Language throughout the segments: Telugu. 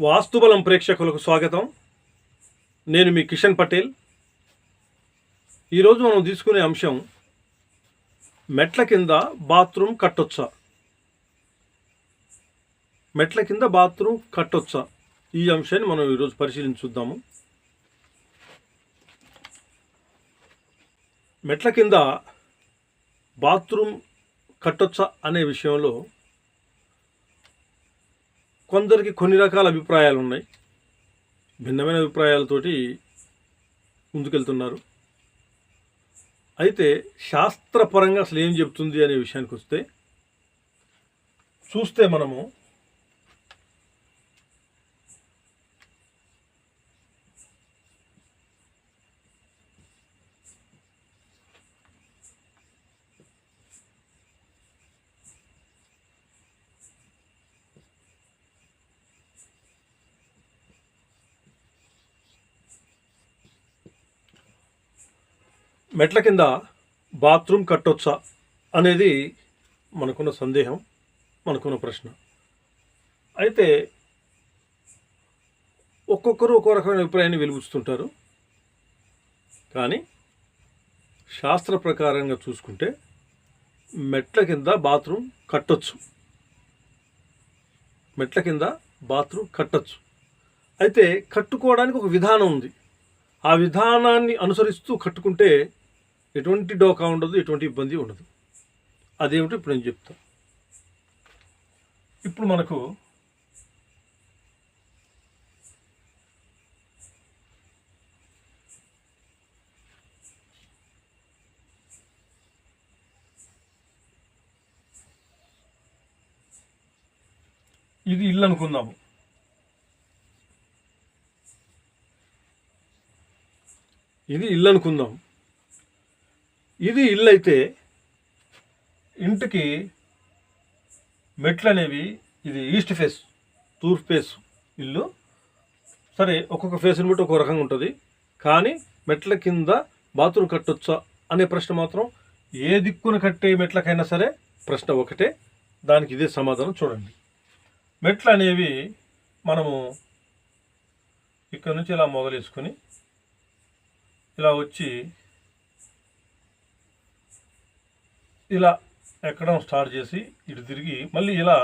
వాస్తుబలం ప్రేక్షకులకు స్వాగతం. నేను మీ కిషన్ పటేల్. ఈరోజు మనం తీసుకునే అంశం మెట్ల కింద బాత్రూమ్ కట్టొచ్చా. మెట్ల కింద బాత్రూమ్ కట్టొచ్చా. ఈ అంశాన్ని మనం ఈరోజు పరిశీలించుద్దాము మెట్ల కింద బాత్రూమ్ కట్టొచ్చా అనే విషయంలో కొందరికి కొన్ని రకాల అభిప్రాయాలు ఉన్నాయి భిన్నమైన అభిప్రాయాలతోటి ముందుకెళ్తున్నారు. అయితే శాస్త్రపరంగా అసలు ఏం చెప్తుంది అనే విషయానికి వస్తే చూస్తే మనము మెట్ల కింద బాత్రూమ్ కట్టొచ్చా అనేది మనకున్న సందేహం మనకున్న ప్రశ్న. అయితే ఒక్కొక్కరు ఒక్కో రకమైన అభిప్రాయాన్ని వెలుగుస్తుంటారు కానీ శాస్త్ర ప్రకారంగా చూసుకుంటే మెట్ల కింద బాత్రూమ్ కట్టొచ్చు. మెట్ల కింద బాత్రూమ్ కట్టొచ్చు. అయితే కట్టుకోవడానికి ఒక విధానం ఉంది. ఆ విధానాన్ని అనుసరిస్తూ కట్టుకుంటే ఎటువంటి డోకా ఉండదు ఎటువంటి ఇబ్బంది ఉండదు. అదేమిటో ఇప్పుడు నేను చెప్తా. ఇప్పుడు మనకు ఇది ఇల్లు అనుకుందాము. ఇది ఇల్లు అనుకుందాం. ఇది ఇల్లు అయితే ఇంటికి మెట్లు అనేవి ఇది ఈస్ట్ ఫేస్ తూర్పు ఫేస్ ఇల్లు. సరే ఒక్కొక్క ఫేస్ని బట్టి ఒక్కొక్క రకంగా ఉంటుంది. కానీ మెట్ల కింద బాత్రూమ్ కట్టొచ్చా అనే ప్రశ్న మాత్రం ఏ దిక్కున కట్టే మెట్లకైనా సరే ప్రశ్న ఒకటే. దానికి ఇదే సమాధానం చూడండి. మెట్లు అనేవి మనము ఇక్కడ నుంచి ఇలా మొదలేసుకొని ఇలా వచ్చి ఇలా ఎక్కడం స్టార్ట్ చేసి ఇటు తిరిగి మళ్ళీ ఇలా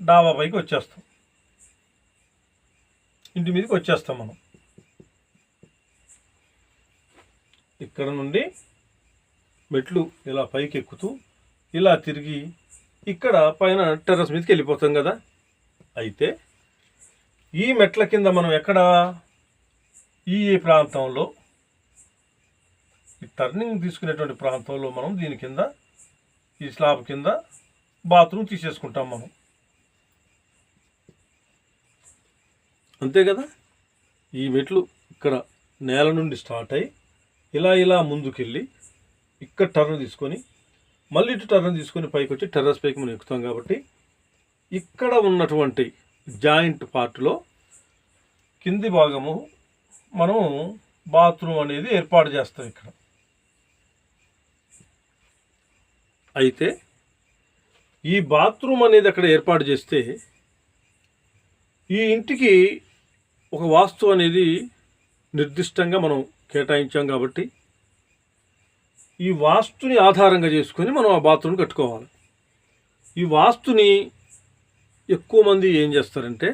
డాబా పైకి వచ్చేస్తాం. ఇంటి మీదకి వచ్చేస్తాం మనం. ఇక్కడ నుండి మెట్లు ఇలా పైకి ఎక్కుతూ ఇలా తిరిగి ఇక్కడ పైన టెర్రస్ మీదకి వెళ్ళిపోతాం కదా. అయితే ఈ మెట్ల కింద మనం ఎక్కడ? ఈ ప్రాంతంలో ఈ టర్నింగ్ తీసుకునేటువంటి ప్రాంతంలో మనం దీని కింద ఈ స్లాబ్ కింద బాత్రూమ్ తీసేసుకుంటాం మనం. అంతే కదా? ఈ మెట్లు ఇక్కడ నేల నుండి స్టార్ట్ అయ్యి ఇలా ఇలా ముందుకెళ్ళి ఇక్కడ టర్న్ తీసుకొని మళ్ళీ ఇటు టర్న్ తీసుకొని పైకి వచ్చి టెర్రస్ పైకి మనం ఎక్కుతాం కాబట్టి ఇక్కడ ఉన్నటువంటి జాయింట్ పార్ట్లో కింది భాగము మనము బాత్రూమ్ అనేది ఏర్పాటు చేస్తాం ఇక్కడ. అయితే ఈ బాత్రూమ్ అనేది అక్కడ ఏర్పాటు చేస్తే ఈ ఇంటికి ఒక వాస్తు అనేది నిర్దిష్టంగా మనం కేటాయించాం కాబట్టి ఈ వాస్తుని ఆధారంగా చేసుకొని మనం ఆ బాత్రూమ్ కట్టుకోవాలి. ఈ వాస్తుని ఎక్కువ మంది ఏం చేస్తారంటే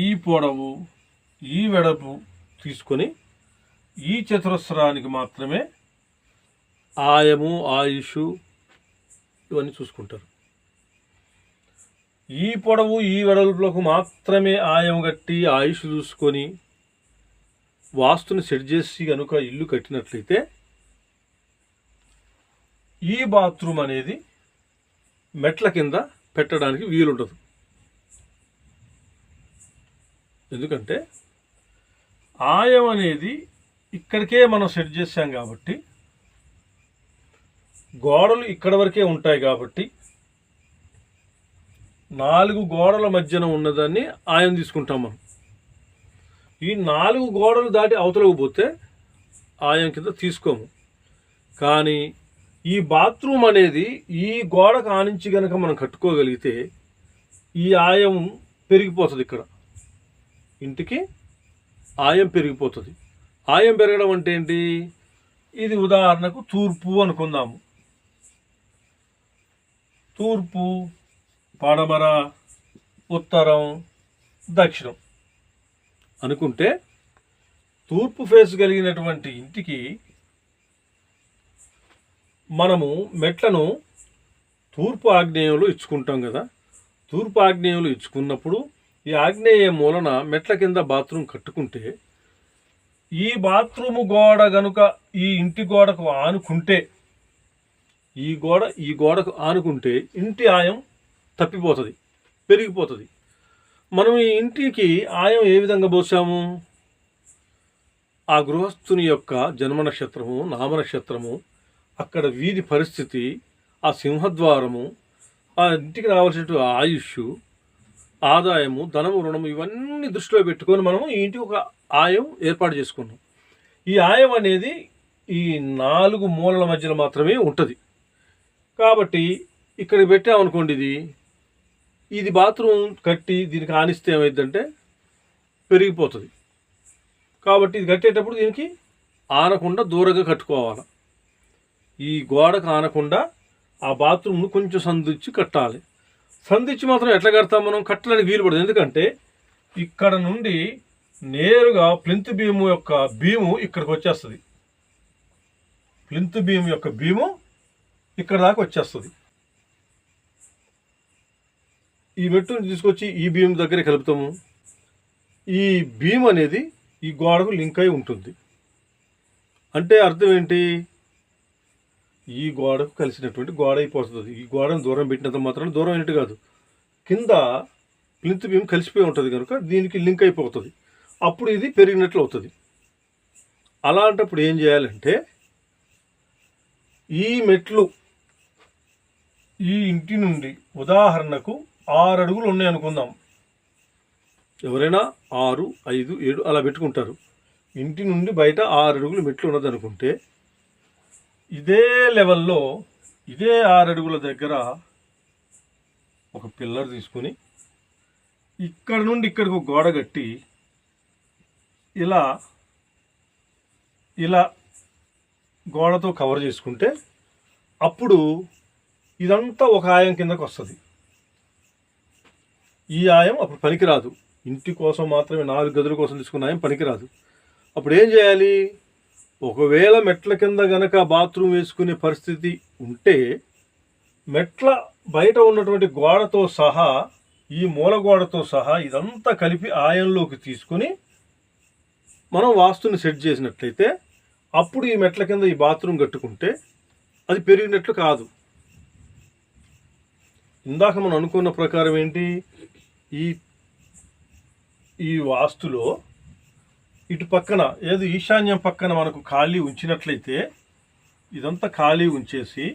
ఈ పొడవు ఈ వెడపు తీసుకొని ఈ చతురస్రానికి మాత్రమే ఆయము ఆయుష్ ఇవన్నీ చూసుకుంటారు. ఈ పొడవు ఈ వెడల్పులకు మాత్రమే ఆయం కట్టి ఆయుష్ చూసుకొని వాస్తుని సెట్ చేసి కనుక ఇల్లు కట్టినట్లయితే ఈ బాత్రూమ్ అనేది మెట్ల కింద పెట్టడానికి వీలుండదు. ఎందుకంటే ఆయం అనేది ఇక్కడికే మనం సెట్ చేసాం కాబట్టి గోడలు ఇక్కడ వరకే ఉంటాయి కాబట్టి నాలుగు గోడల మధ్యన ఉన్నదాన్ని ఆయం తీసుకుంటాం మనం. ఈ నాలుగు గోడలు దాటి అవతలకు పోతే ఆయం కింద తీసుకోము. కానీ ఈ బాత్రూమ్ అనేది ఈ గోడ కానించి కనుక మనం కట్టుకోగలిగితే ఈ ఆయం పెరిగిపోతుంది ఇక్కడ. ఇంటికి ఆయం పెరిగిపోతుంది. ఆయం పెరగడం అంటే ఏంటి? ఇది ఉదాహరణకు తూర్పు అనుకుందాము. తూర్పు పడమర ఉత్తరం దక్షిణం. అనుకుంటే తూర్పు ఫేస్ కలిగినటువంటి ఇంటికి మనము మెట్లను తూర్పు ఆగ్నేయంలో ఇచ్చుకుంటాం కదా. తూర్పు ఆగ్నేయంలో ఇచ్చుకున్నప్పుడు ఈ ఆగ్నేయ మూలన మెట్ల కింద బాత్రూమ్ కట్టుకుంటే ఈ బాత్రూము గోడ గనుక ఈ ఇంటి గోడకు ఆనుకుంటే ఈ గోడ ఈ గోడకు ఆనుకుంటే ఇంటి ఆయం తప్పిపోతుంది పెరిగిపోతుంది. మనం ఈ ఇంటికి ఆయం ఏ విధంగా పోసాము? ఆ గృహస్థుని యొక్క జన్మ నక్షత్రము నామ నక్షత్రము అక్కడ వీధి పరిస్థితి ఆ సింహద్వారము ఆ ఇంటికి రావాల్సిన ఆయుష్ ఆదాయము ధనము రుణము ఇవన్నీ దృష్టిలో పెట్టుకొని మనము ఈ ఇంటికి ఒక ఆయం ఏర్పాటు చేసుకున్నాం. ఈ ఆయం అనేది ఈ నాలుగు మూలల మధ్యలో మాత్రమే ఉంటుంది. కాబట్టి ఇక్కడ పెట్టామనుకోండి ఇది ఇది బాత్రూమ్ కట్టి దీనికి ఆనిస్తే ఏమైందంటే పెరిగిపోతుంది. కాబట్టి ఇది కట్టేటప్పుడు దీనికి ఆనకుండా దూరంగా కట్టుకోవాలి. ఈ గోడకు ఆనకుండా ఆ బాత్రూమ్ను కొంచెం సంధించి కట్టాలి. సంధించి మాత్రం ఎట్లా కడతాం మనం? కట్టడానికి వీలు పడదు. ఎందుకంటే ఇక్కడ నుండి నేరుగా ప్లింత్ బీము యొక్క బీము ఇక్కడికి వచ్చేస్తుంది. ప్లింత్ బీము యొక్క బీము ఇక్కడ దాకా వచ్చేస్తుంది. ఈ మెట్టుని తీసుకొచ్చి ఈ భీమ్ దగ్గర కలుపుతాము. ఈ భీమ్ అనేది ఈ గోడకు లింక్ అయి ఉంటుంది. అంటే అర్థం ఏంటి? ఈ గోడకు కలిసినటువంటి గోడ అయిపోతుంది. ఈ గోడను దూరం పెట్టినంత మాత్రం దూరం అయినట్టు కాదు. కింద ప్లింత్ భీమ్ కలిసిపోయి ఉంటుంది కనుక దీనికి లింక్ అయిపోతుంది. అప్పుడు ఇది పెరిగినట్లు అవుతుంది. అలాంటప్పుడు ఏం చేయాలంటే ఈ మెట్లు ఈ ఇంటి నుండి ఉదాహరణకు ఆరు అడుగులు ఉన్నాయి అనుకుందాం. ఎవరైనా ఆరు ఐదు ఏడు అలా పెట్టుకుంటారు. ఇంటి నుండి బయట ఆరు అడుగులు మెట్లు ఉన్నది అనుకుంటే ఇదే లెవెల్లో ఇదే ఆరు అడుగుల దగ్గర ఒక పిల్లర్ తీసుకుని ఇక్కడ నుండి ఇక్కడికి ఒక గోడ కట్టి ఇలా ఇలా గోడతో కవర్ చేసుకుంటే అప్పుడు ఇదంతా ఒక ఆయం కిందకు వస్తుంది. ఈ ఆయం అప్పుడు పనికిరాదు. ఇంటి కోసం మాత్రమే నాలుగు గదుల కోసం తీసుకున్న ఆయం పనికిరాదు. అప్పుడు ఏం చేయాలి? ఒకవేళ మెట్ల కింద గనక బాత్రూమ్ వేసుకునే పరిస్థితి ఉంటే మెట్ల బయట ఉన్నటువంటి గోడతో సహా ఈ మూల గోడతో సహా ఇదంతా కలిపి ఆయంలోకి తీసుకుని మనం వాస్తుని సెట్ చేసినట్లయితే అప్పుడు ఈ మెట్ల కింద ఈ బాత్రూమ్ కట్టుకుంటే అది పెరిగినట్లు కాదు. ఇందాక మనం అనుకున్న ప్రకారం ఏంటి? ఈ ఈ వాస్తులో ఇటు పక్కన ఏదో ఈశాన్యం పక్కన మనకు ఖాళీ ఉంచినట్లయితే ఇదంతా ఖాళీ ఉంచేసి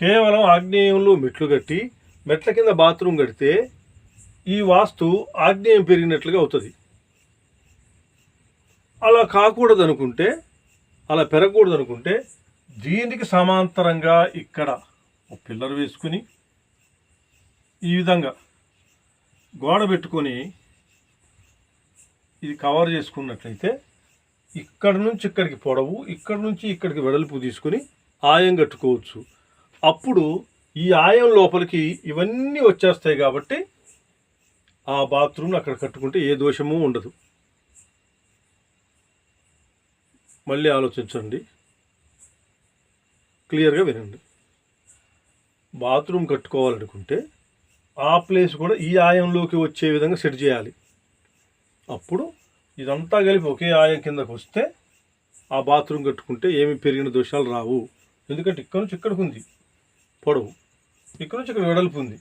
కేవలం ఆగ్నేయంలో మెట్లు కట్టి మెట్ల కింద బాత్రూమ్ కడితే ఈ వాస్తు ఆగ్నేయం పెరిగినట్లుగా అవుతుంది. అలా కాకూడదు అనుకుంటే అలా పెరగకూడదు అనుకుంటే దీనికి సమాంతరంగా ఇక్కడ ఒక పిల్లర్ వేసుకుని ఈ విధంగా గోడ పెట్టుకొని ఇది కవర్ చేసుకున్నట్లయితే ఇక్కడ నుంచి ఇక్కడికి పొడవు ఇక్కడ నుంచి ఇక్కడికి వెడల్పు తీసుకుని ఆయం కట్టుకోవచ్చు. అప్పుడు ఈ ఆయం లోపలికి ఇవన్నీ వచ్చేస్తాయి కాబట్టి ఆ బాత్రూమ్ అక్కడ కట్టుకుంటే ఏ దోషము ఉండదు. మళ్ళీ ఆలోచించండి. క్లియర్గా వినండి. బాత్రూమ్ కట్టుకోవాలనుకుంటే ఆ ప్లేస్ కూడా ఈ ఆయంలోకి వచ్చే విధంగా సెట్ చేయాలి. అప్పుడు ఇదంతా కలిపి ఒకే ఆయం కిందకు వస్తే ఆ బాత్రూమ్ కట్టుకుంటే ఏమి పెరిగిన దోషాలు రావు. ఎందుకంటే ఇక్కడ నుంచి ఇక్కడికి ఉంది. పొడవు. ఇక్కడ నుంచి ఇక్కడ వెడల్పు ఉంది.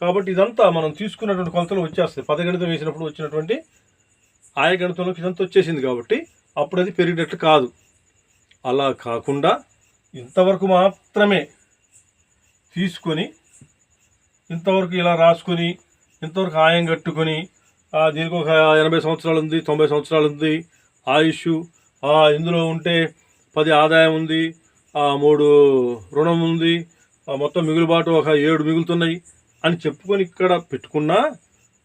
కాబట్టి ఇదంతా మనం తీసుకున్నటువంటి కొలతలు వచ్చేస్తాయి. పదగణితం వేసినప్పుడు వచ్చినటువంటి ఆయగణితంలోకి ఇదంతా వచ్చేసింది కాబట్టి అప్పుడు అది పెరిగినట్లు కాదు. అలా కాకుండా ఇంతవరకు మాత్రమే తీసుకొని ఇంతవరకు ఇలా రాసుకొని ఇంతవరకు ఆయం కట్టుకొని దీనికి ఒక ఎనభై సంవత్సరాలు ఉంది తొంభై సంవత్సరాలు ఉంది ఆయుష్ ఇందులో ఉంటే పది ఆదాయం ఉంది ఆ, మూడు రుణం ఉంది ఆ, మొత్తం మిగులుబాటు ఒక ఏడు మిగులుతున్నాయి అని చెప్పుకొని ఇక్కడ పెట్టుకున్నా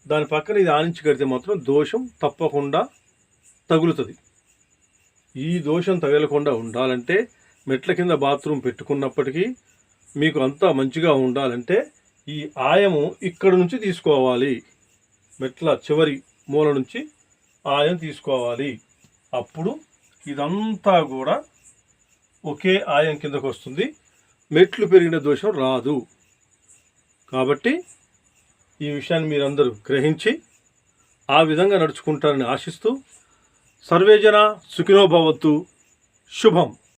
దాని పక్కన ఇది ఆనించి కడితే మాత్రం దోషం తప్పకుండా తగులుతుంది. ఈ దోషం తగలకుండా ఉండాలంటే మెట్ల కింద బాత్రూమ్ పెట్టుకున్నప్పటికీ మీకు అంతా మంచిగా ఉండాలంటే ఈ ఆయము ఇక్కడ నుంచి తీసుకోవాలి. మెట్ల చివరి మూల నుంచి ఆయం తీసుకోవాలి. అప్పుడు ఇదంతా కూడా ఒకే ఆయం కిందకు వస్తుంది. మెట్లు పెరిగిన దోషం రాదు. కాబట్టి ఈ విషయాన్ని మీరందరూ గ్రహించి ఆ విధంగా నడుచుకుంటారని ఆశిస్తూ సర్వేజన సుఖినోభవత్తు శుభం.